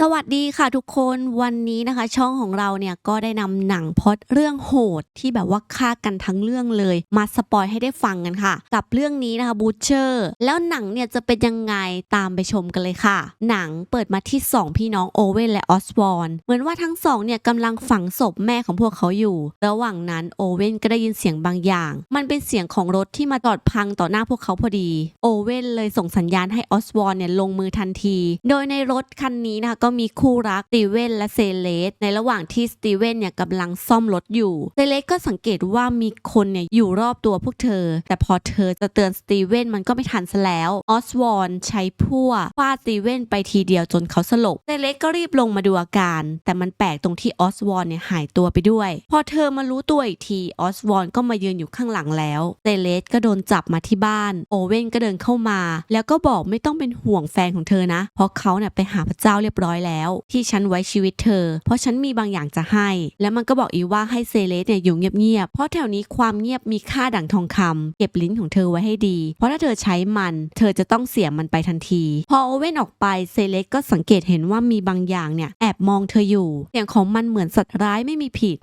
สวัสดีค่ะทุกคนวันนี้นะคะ ช่องของเราเนี่ยก็ได้นำหนังพอดเรื่องโหดที่แบบว่าฆ่ากันทั้งเรื่องเลย มาสปอยให้ได้ฟังกันค่ะ กับเรื่องนี้นะคะบูเชอร์แล้วหนังเนี่ยจะเป็นยังไงตามไปชมกันเลยค่ะ หนังเปิดมาที่ 2 พี่น้องโอเวนและออสวอนเหมือนว่าทั้งสองเนี่ยกำลังฝังศพแม่ของพวกเขาอยู่ ระหว่างนั้นโอเวนก็ได้ยินเสียงบางอย่าง มันเป็นเสียงของรถที่มาจอดพังต่อหน้าพวกเขาพอดี โอเวนเลยส่งสัญญาณให้ออสวอนเนี่ยลงมือทันที โดยในรถคันนี้นะคะก็มีคู่รักสตีเวนและเซเลสในระหว่างที่สตีเวนเนี่ยกำลังซ่อมรถอยู่เซเลสก็สังเกตว่ามีคนเนี่ยอยู่รอบตัวพวกเธอ แต่พอเธอจะเตือนสตีเวนมันก็ไม่ทันซะแล้วออสวอนใช้พั่วฟาดสตีเวนไปทีเดียวจนเขาสลบเซเลสก็รีบลงมาดูอาการ แต่มันแปลกตรงที่ออสวอนเนี่ยหายตัวไปด้วย พอเธอมารู้ตัวอีกทีออสวอนก็มายืนอยู่ข้างหลังแล้วเซเลสก็โดนจับมาที่บ้าน โอเว่นก็เดินเข้ามา แล้วก็บอกไม่ต้องเป็นห่วงแฟนของเธอนะ เพราะเขาเนี่ยไปหาพระเจ้าเรียบร้อยแล้ว ที่ฉันไว้ชีวิตเธอ เพราะฉันมีบางอย่างจะให้ แล้วมันก็บอกอีกว่าให้เซเลสเนี่ยอยู่เงียบๆเพราะแถวนี้ความเงียบมีค่าดั่งทองคำเก็บลิ้นของเธอไว้ให้ดี เพราะถ้าเธอใช้มัน เธอจะต้องเสียมันไปทันที พอโอเว่นออกไปเซเลสก็สังเกตเห็นว่ามีบางอย่างเนี่ยแอบมองเธออยู่เสียงของมันเหมือนสัตว์ร้ายไม่มีผิด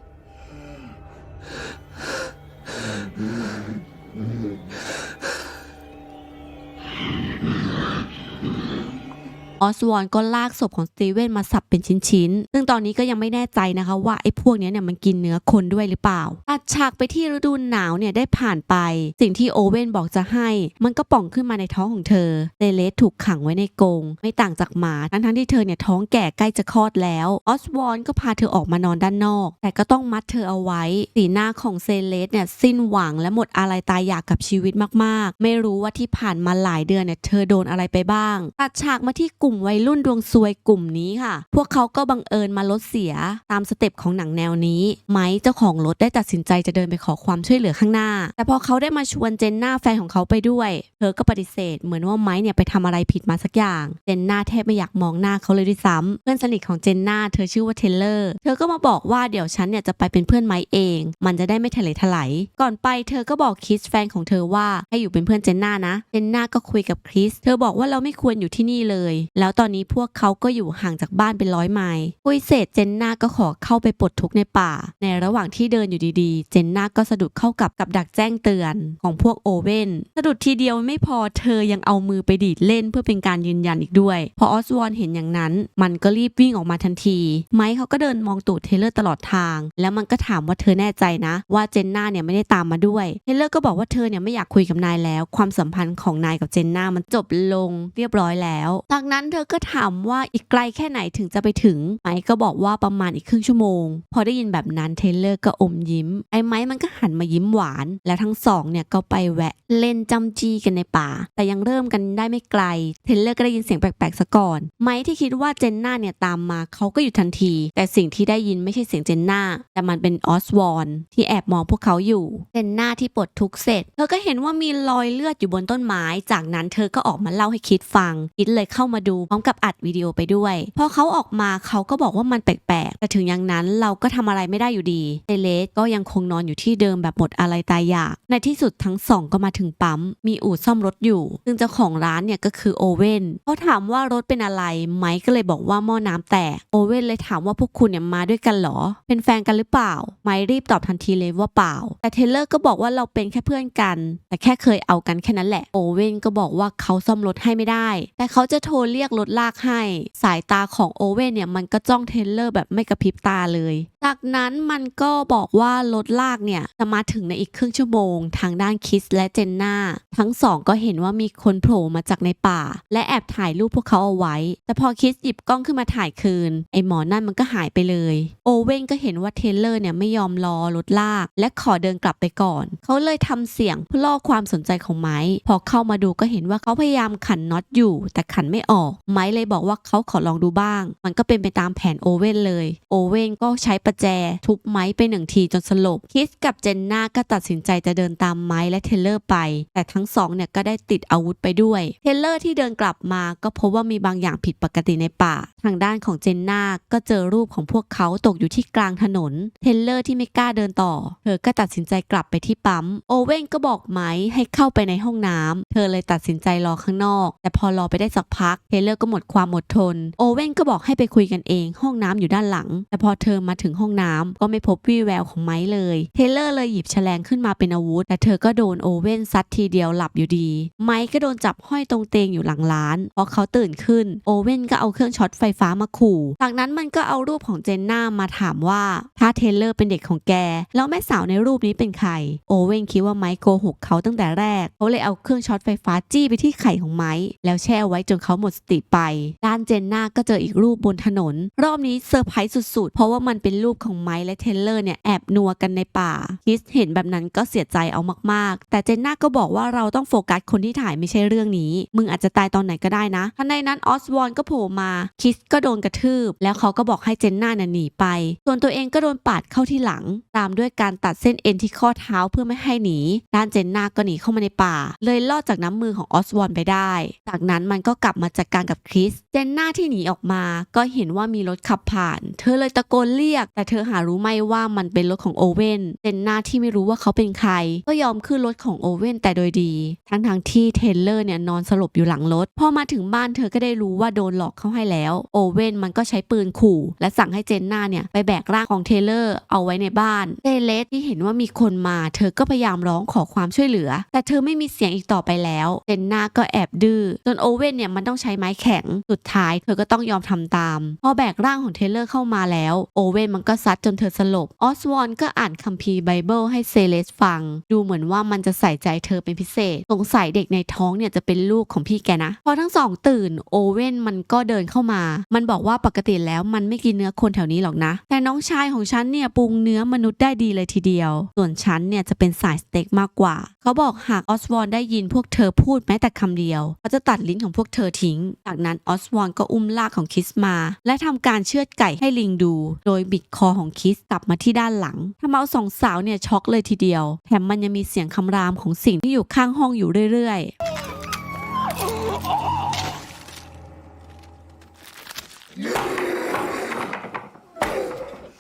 ออสวอนก็ลากศพของสตีเวนมาสับเป็นชิ้นๆ ซึ่งตอนนี้ก็ยังไม่แน่ใจนะคะว่าไอ้พวกนี้เนี่ยมันกินเนื้อคนด้วยหรือเปล่าตัดฉากไปที่ฤดูหนาวเนี่ยได้ผ่านไป สิ่งที่โอเว่นบอกจะให้ มันก็ป่องขึ้นมาในท้องของเธอเซเลสถูกขังไว้ในกรงไม่ต่างจากหมาทั้งๆที่เธอเนี่ยท้องแก่ใกล้จะคลอดแล้วออสวอนก็พาเธอออกมานอนด้านนอก แต่ก็ต้องมัดเธอเอาไว้สีหน้าของเซเลสเนี่ยสิ้นหวังและหมดอะไรตายอยากกับชีวิตมากๆ ไม่รู้ว่าที่ผ่านมาหลายเดือนเนี่ยเธอโดนอะไรไปบ้างตัดฉากมาที่กลุ่มวัยรุ่นดวงซวยกลุ่มนี้ค่ะ พวกเขาก็บังเอิญมาลดเสียตามสเต็ปของหนังแนวนี้ ไมค์เจ้าของรถได้ตัดสินใจจะเดินไปขอความช่วยเหลือข้างหน้า แต่พอเขาได้มาชวนเจนน่าแฟนของเขาไปด้วย เธอก็ปฏิเสธ เหมือนว่าไมค์เนี่ยไปทำอะไรผิดมาสักอย่าง เจนน่าแทบไม่อยากมองหน้าเขาเลยด้วยซ้ำเพื่อนสนิทของเจนน่าเธอชื่อว่าเทเลอร์ เธอก็มาบอกว่าเดี๋ยวฉันเนี่ยจะไปเป็นเพื่อนไมค์เอง มันจะได้ไม่ทะเลทลายก่อนไปเธอก็บอกคริสแฟนของเธอว่าให้อยู่เป็นเพื่อนเจนน่านะ เจนน่าก็คุยกับคริส เธอบอกว่าเราไม่ควรอยู่ที่นี่เลยแล้วตอนนี้พวกเขาก็อยู่ห่างจากบ้านเป็นร้อยไมล์คุยเสร็จเจนน่าก็ขอเข้าไปปลดทุกข์ในป่า ในระหว่างที่เดินอยู่ดีๆ เจนน่าก็สะดุดเข้ากับกับดักแจ้งเตือนของพวกโอเว่นสะดุดทีเดียวไม่พอเธอยังเอามือไปดีดเล่นเพื่อเป็นการยืนยันอีกด้วย พอออสวอนเห็นอย่างนั้น มันก็รีบวิ่งออกมาทันที ไมค์เขาก็เดินมองตูดเทเลอร์ตลอดทาง แล้วมันก็ถามว่าเธอแน่ใจนะ ว่าเจนน่าเนี่ยไม่ได้ตามมาด้วย เทเลอร์ก็บอกว่าเธอเนี่ยไม่อยากคุยกับนายแล้ว ความสัมพันธ์ของนายกับเจนน่ามันจบลงเรียบร้อยแล้ว จากนั้นเธอก็ถามว่าอีกไกลแค่ไหนถึงจะไปถึง ไมค์ก็บอกว่าประมาณอีกครึ่งชั่วโมง พอได้ยินแบบนั้นเทเลอร์ก็อมยิ้ม ไอ้ไม้มันก็หันมายิ้มหวาน แล้วทั้งสองเนี่ยก็ไปแวะเล่นจำจี้กันในป่า แต่ยังเริ่มกันได้ไม่ไกล เทเลอร์ก็ได้ยินเสียงแปลกๆซะก่อน ไม้ที่คิดว่าเจนน่าเนี่ยตามมาเขาก็อยู่ทันที แต่สิ่งที่ได้ยินไม่ใช่เสียงเจนน่า แต่มันเป็นออสวอนที่แอบมองพวกเขาอยู่ เจนน่าที่ปลดทุกข์เสร็จ เธอก็เห็นว่ามีรอยเลือดอยู่บนต้นไม้ จากนั้นเธอก็ออกมาเล่าให้คิดฟัง คิดเลยเข้ามาดูพร้อมกับอัดวิดีโอไปด้วยพอเขาออกมาเขาก็บอกว่ามันแปลกๆ แต่ถึงอย่างนั้นเราก็ทำอะไรไม่ได้อยู่ดีเซเลสก็ยังคงนอนอยู่ที่เดิมแบบหมดอะไรตายอยาก ในที่สุดทั้งสองก็มาถึงปั๊ม มีอู่ซ่อมรถอยู่ ซึ่งเจ้าของร้านเนี่ยก็คือโอเว่นเขาถามว่ารถเป็นอะไรไมค์ก็เลยบอกว่าหม้อน้ำแตกโอเว่นเลยถามว่าพวกคุณเนี่ยมาด้วยกันเหรอ เป็นแฟนกันหรือเปล่า ไมค์รีบตอบทันทีเลยว่าเปล่า แต่เทเลอร์ก็บอกว่าเราเป็นแค่เพื่อนกัน แต่แค่เคยเอากันแค่นั้นแหละโอเว่นก็บอกว่าเขาซ่อมรถให้ไม่ได้ แต่เขาจะโทรเรียกรถลากให้ สายตาของโอเว่นเนี่ยมันก็จ้องเทเลอร์แบบไม่กระพริบตาเลย จากนั้นมันก็บอกว่ารถลากเนี่ยจะมาถึงในอีกครึ่งชั่วโมง ทางด้านคิสและเจนนาทั้งสองก็เห็นว่ามีคนโผล่มาจากในป่า และแอบถ่ายรูปพวกเขาเอาไว้ แต่พอคิสหยิบกล้องขึ้นมาถ่ายคืน ไอหมอนั่นมันก็หายไปเลย โอเว่นก็เห็นว่าเทเลอร์เนี่ยไม่ยอมรอรถลาก และขอเดินกลับไปก่อน เขาเลยทำเสียงเพื่อล่อความสนใจของไม้ พอเข้ามาดูก็เห็นว่าเขาพยายามขันน็อตอยู่ แต่ขันไม่ออกไม้เลยบอกว่าเขาขอลองดูบ้าง มันก็เป็นไปตามแผนโอเว่นเลย โอเว่นก็ใช้ประแจ ทุบไม้ไปหนึ่งทีจนสลบ คิสกับเจนน่าก็ตัดสินใจจะเดินตามไม้และเทเลอร์ไป แต่ทั้งสองเนี่ยก็ได้ติดอาวุธไปด้วย เทเลอร์ที่เดินกลับมาก็พบว่ามีบางอย่างผิดปกติในป่า ทางด้านของเจนน่าก็เจอรูปของพวกเขาตกอยู่ที่กลางถนน เทเลอร์ที่ไม่กล้าเดินต่อ เธอก็ตัดสินใจกลับไปที่ปั๊ม โอเว่นก็บอกไม้ให้เข้าไปในห้องน้ำเธอเลยตัดสินใจรอข้างนอก แต่พอรอไปได้สักพัก เทเลอร์ก็หมดความอดทน โอเว่นก็บอกให้ไปคุยกันเอง ห้องน้ำอยู่ด้านหลัง แต่พอเธอมาถึงห้องน้ำก็ไม่พบวี่แววของไม้เลย เทเลอร์เลยหยิบแฉลงขึ้นมาเป็นอาวุธ แต่เธอก็โดนโอเว่นซัดทีเดียวหลับอยู่ดี ไม้ก็โดนจับห้อยตรงเตียงอยู่หลังร้านพอเขาตื่นขึ้น โอเว่นก็เอาเครื่องช็อตไฟฟ้ามาขู่ จากนั้นมันก็เอารูปของเจนน่ามาถามว่าถ้าเทเลอร์เป็นเด็กของแก แล้วแม่สาวในรูปนี้เป็นใคร โอเว่นคิดว่าไม้โกหกเขาตั้งแต่แรก เขาเลยเอาเครื่องช็อตไฟฟ้าจี้ไปที่ไข่ของไม้แล้วแช่ไว้จนเขาหมดสติไป ด้านเจนน่าก็เจออีกรูปบนถนน รอบนี้เซอร์ไพรส์สุดๆ เพราะว่ามันเป็นรูปของไม้และเทเลอร์เนี่ยแอบนัวกันในป่าคิสเห็นแบบนั้นก็เสียใจเอามากๆ แต่เจนน่าก็บอกว่าเราต้องโฟกัสคนที่ถ่ายไม่ใช่เรื่องนี้ มึงอาจจะตายตอนไหนก็ได้นะทันใดนั้นออสวอนก็โผล่มาคิสก็โดนกระทืบ แล้วเขาก็บอกให้เจนน่าน่ะหนีไป ส่วนตัวเองก็โดนปาดเข้าที่หลัง ตามด้วยการตัดเส้นเอ็นที่ข้อเท้าเพื่อไม่ให้หนี ด้านเจนน่าก็หนีเข้ามาในป่า เลยลอดจากน้ำมือของออสวอนไปได้ จากนั้นมันก็กลับมาจัดการกับคริสเจนน่าที่หนีออกมา ก็เห็นว่ามีรถขับผ่าน เธอเลยตะโกนเรียก แต่เธอหารู้ไหมว่ามันเป็นรถของโอเว่นเจนน่าที่ไม่รู้ว่าเขาเป็นใคร ก็ยอมขึ้นรถของโอเว่นแต่โดยดี ทั้งทางๆที่เทเลอร์เนี่ยนอนสลบอยู่หลังรถพอมาถึงบ้านเธอก็ได้รู้ว่าโดนหลอกเข้าให้แล้ว โอเว่นมันก็ใช้ปืนขู่ และสั่งให้เจนน่าเนี่ยไปแบกร่างของเทเลอร์เอาไว้ในบ้านเซเลสที่เห็นว่ามีคนมา เธอก็พยายามร้องขอความช่วยเหลือ แต่เธอไม่มีเสียงอีกต่อไปแล้วเจนน่าก็แอบดื้อจนโอเว่นเนี่ยมันต้องใช้ไม้แข็ง สุดท้ายเธอก็ต้องยอมทำตาม พอแบกร่างของเทเลอร์เข้ามาแล้ว โอเว่นมันก็ซัดจนเธอสลบ ออสวอนก็อ่านคัมภีร์ไบเบิลให้เซเลสฟัง ดูเหมือนว่ามันจะใส่ใจเธอเป็นพิเศษ สงสัยเด็กในท้องเนี่ยจะเป็นลูกของพี่แกนะ พอทั้งสองตื่น โอเว่นมันก็เดินเข้ามา มันบอกว่าปกติแล้วมันไม่กินเนื้อคนแถวนี้หรอกนะ แต่น้องชายของฉันเนี่ยปรุงเนื้อมนุษย์ได้ดีเลยทีเดียว ส่วนฉันเนี่ยจะเป็นสายสเต็กมากกว่า เขาบอกหากออสวอนได้ยินพวกเธอพูดแม้แต่คำเดียว เขาจะตัดลิ้นของพวกเธอทิ้งจากนั้นออสวอนก็อุ้มลากของคิสมา และทำการเชือดไก่ให้ลิงดู โดยบิดคอของคิสกลับมาที่ด้านหลังทำเอาสองสาวเนี่ยช็อกเลยทีเดียว แถมมันยังมีเสียงคำรามของสิ่งที่อยู่ข้างห้องอยู่เรื่อยๆ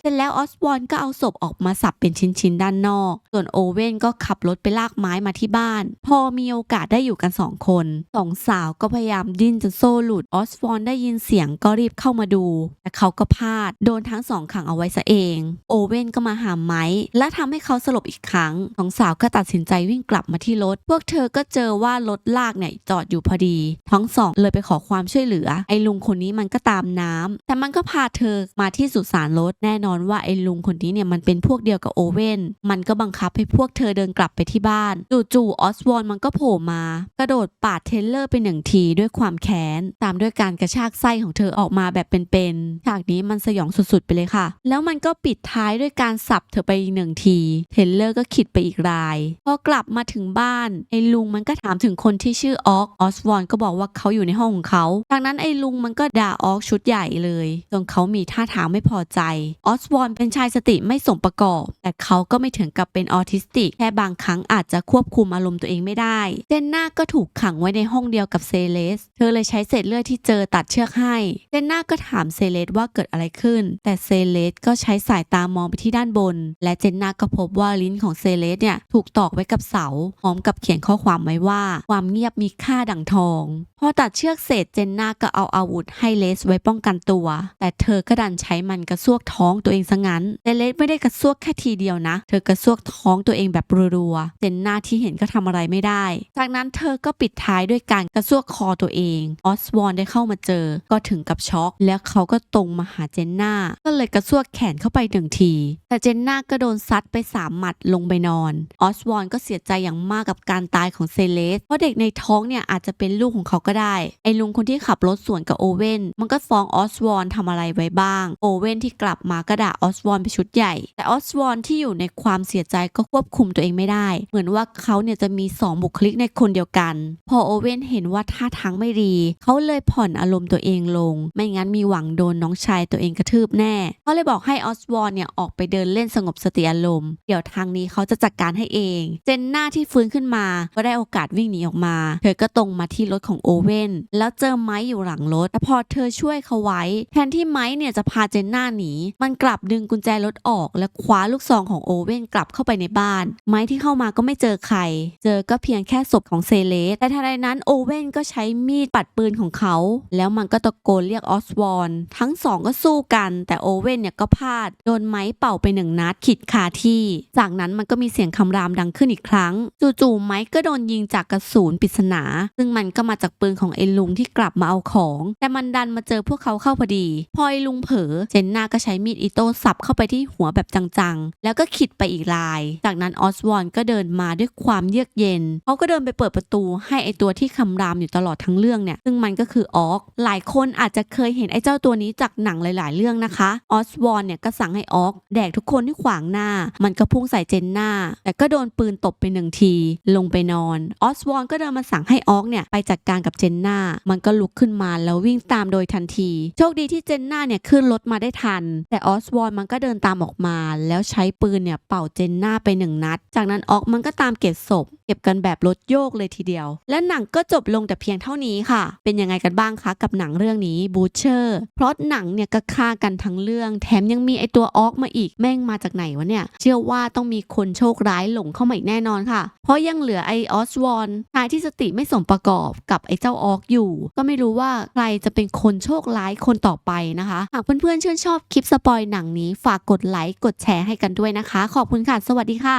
เสร็จแล้วออสวอนก็เอาศพออกมาสับเป็นชิ้นๆด้านนอก ส่วนโอเว่นก็ขับรถไปลากไม้มาที่บ้าน พอมีโอกาสได้อยู่กันสองคนสองสาวก็พยายามดิ้นจนโซ่หลุดออสวอนได้ยินเสียงก็รีบเข้ามาดู แต่เขาก็พลาดโดนทั้งสองขังเอาไว้ซะเอง โอเว่นก็มาหามไม้และทำให้เขาสลบอีกครั้งสองสาวก็ตัดสินใจวิ่งกลับมาที่รถ พวกเธอก็เจอว่ารถลากเนี่ยจอดอยู่พอดี ทั้งสองเลยไปขอความช่วยเหลือ ไอ้ลุงคนนี้มันก็ตามน้ำแต่มันก็พาเธอมาที่สุสานรถแน่นอนว่าไอ้ลุงคนนี้เนี่ยมันเป็นพวกเดียวกับโอเว่น มันก็บังคับให้พวกเธอเดินกลับไปที่บ้าน จู่ๆออสวอนมันก็โผล่มา กระโดดปาดเทเลอร์ไปหนึ่งทีด้วยความแค้น ตามด้วยการกระชากไส้ของเธอออกมาแบบเป็นๆ ฉากนี้มันสยองสุดๆไปเลยค่ะ แล้วมันก็ปิดท้ายด้วยการสับเธอไปอีกหนึ่งที เทเลอร์ก็ขิดไปอีกราย พอกลับมาถึงบ้านไอ้ลุงมันก็ถามถึงคนที่ชื่อออกออสวอนก็บอกว่าเขาอยู่ในห้องของเขา จากนั้นไอ้ลุงมันก็ด่าออกชุดใหญ่เลย จนเขามีท่าทางไม่พอใจ ออสสวอนเป็นชายสติไม่สมประกอบ แต่เขาก็ไม่ถึงกับเป็นออทิสติก แค่บางครั้งอาจจะควบคุมอารมณ์ตัวเองไม่ได้ เจนน่าก็ถูกขังไว้ในห้องเดียวกับเซเลส เธอเลยใช้เศษเลือดที่เจอตัดเชือกให้ เจนน่าก็ถามเซเลสว่าเกิดอะไรขึ้น แต่เซเลสก็ใช้สายตามองไปที่ด้านบน และเจนน่าก็พบว่าลิ้นของเซเลสเนี่ยถูกตอกไว้กับเสาพร้อมกับเขียนข้อความไว้ว่า ความเงียบมีค่าดั่งทองพอตัดเชือกเสร็จเจนน่าก็เอาอาวุธให้เลสไว้ป้องกันตัว แต่เธอก็ดันใช้มันกระซวกท้องตัวเองซะงั้นแต่เลสไม่ได้กระซวกแค่ทีเดียวนะ เธอกระซวกท้องตัวเองแบบรัวๆเจนน่าที่เห็นก็ทำอะไรไม่ได้ จากนั้นเธอก็ปิดท้ายด้วยการกระซวกคอตัวเองออสวอนได้เข้ามาเจอ ก็ถึงกับช็อก แล้วเขาก็ตรงมาหาเจนน่าก็เลยกระซวกแขนเข้าไปหนึ่งที แต่เจนน่าก็โดนซัดไปสามหมัดลงไปนอนออสวอนก็เสียใจอย่างมากกับการตายของเซเลส เพราะเด็กในท้องเนี่ยอาจจะเป็นลูกของเขาก็ได้ ไอ้ลุงคนที่ขับรถสวนกับโอเว่นมันก็ฟ้องออสวอนทำอะไรไว้บ้าง โอเว่นที่กลับมาก็ด่าออสวอนไปชุดใหญ่ แต่ออสวอนที่อยู่ในความเสียใจก็ควบคุมตัวเองไม่ได้ เหมือนว่าเขาเนี่ยจะมีสองบุคลิกในคนเดียวกัน พอโอเว่นเห็นว่าท่าทางไม่ดี เขาเลยผ่อนอารมณ์ตัวเองลง ไม่งั้นมีหวังโดนน้องชายตัวเองกระทืบแน่เขาเลยบอกให้ออสวอนเนี่ยออกไปเดินเล่นสงบสติอารมณ์ เดี๋ยวทางนี้เขาจะจัดการให้เอง เจนหน้าที่ฟื้นขึ้นมา ก็ได้โอกาสวิ่งหนีออกมา เธอก็ตรงมาที่รถของโอเว่น แล้วเจอไม้อยู่หลังรถ แต่พอเธอช่วยเขาไว้ แทนที่ไม้เนี่ยจะพาเจนหน้าหนี มันกลับลับดึงกุญแจรถออก และคว้าลูกซองของโอเว่นกลับเข้าไปในบ้าน ไม้ที่เข้ามาก็ไม่เจอใคร เจอก็เพียงแค่ศพของเซเลส แต่ทันใดนั้นโอเว่นก็ใช้มีดปัดปืนของเขา แล้วมันก็ตะโกนเรียกออสวอนทั้งสองก็สู้กัน แต่โอเว่นเนี่ยก็พลาด โดนไม้เป่าไปหนึ่งนัดขิดคาที่ จากนั้นมันก็มีเสียงคำรามดังขึ้นอีกครั้ง จู่ๆไม้ก็โดนยิงจากกระสุนปริศนา ซึ่งมันก็มาจากปืนของไอ้ลุงที่กลับมาเอาของ แต่มันดันมาเจอพวกเขาเข้าพอดี พอไอ้ลุงเผลอเจนนาก็ใช้มีดอิโตสับเข้าไปที่หัวแบบจังๆ แล้วก็ขิดไปอีกลาย จากนั้นออสวอนก็เดินมาด้วยความเยือกเย็นเขาก็เดินไปเปิดประตูให้ไอตัวที่คำรามอยู่ตลอดทั้งเรื่องเนี่ย ซึ่งมันก็คือออก หลายคนอาจจะเคยเห็นไอเจ้าตัวนี้จากหนังหลาย ๆ เรื่องนะคะ ออสวอนเนี่ยก็สั่งให้ออก แดกทุกคนที่ขวางหน้า มันก็พุ่งใส่เจนนาแต่ก็โดนปืนตบไปหนึ่งที ลงไปนอน ออสวอนก็เดินมาสั่งให้ออกเนี่ยไปจัดการกับเจนนามันก็ลุกขึ้นมาแล้ววิ่งตามโดยทันที โชคดีที่เจนนาเนี่ยขึ้นรถมาได้ทัน แต่ออสสวอนมันก็เดินตามออกมา แล้วใช้ปืนเนี่ยเป่าเจนนาไปหนึ่งนัด จากนั้นออกมันก็ตามเก็บศพ เก็บกันแบบรถโยกเลยทีเดียว และหนังก็จบลงแต่เพียงเท่านี้ค่ะ เป็นยังไงกันบ้างคะกับหนังเรื่องนี้บูเชอร์เพราะหนังเนี่ยก็ฆ่ากันทั้งเรื่อง แถมยังมีไอตัวออกมาอีกแม่งมาจากไหนวะเนี่ย เชื่อว่าต้องมีคนโชคร้ายหลงเข้ามาอีกแน่นอนค่ะ เพราะยังเหลือไอออสวอนชายที่สติไม่สมประกอบกับไอเจ้าออกอยู่ ก็ไม่รู้ว่าใครจะเป็นคนโชคร้ายคนต่อไปนะคะ หากเพื่อนๆชื่นชอบคลิปสปอยหนังนี้ ฝากกดไลค์กดแชร์ให้กันด้วยนะคะ ขอบคุณค่ะ สวัสดีค่ะ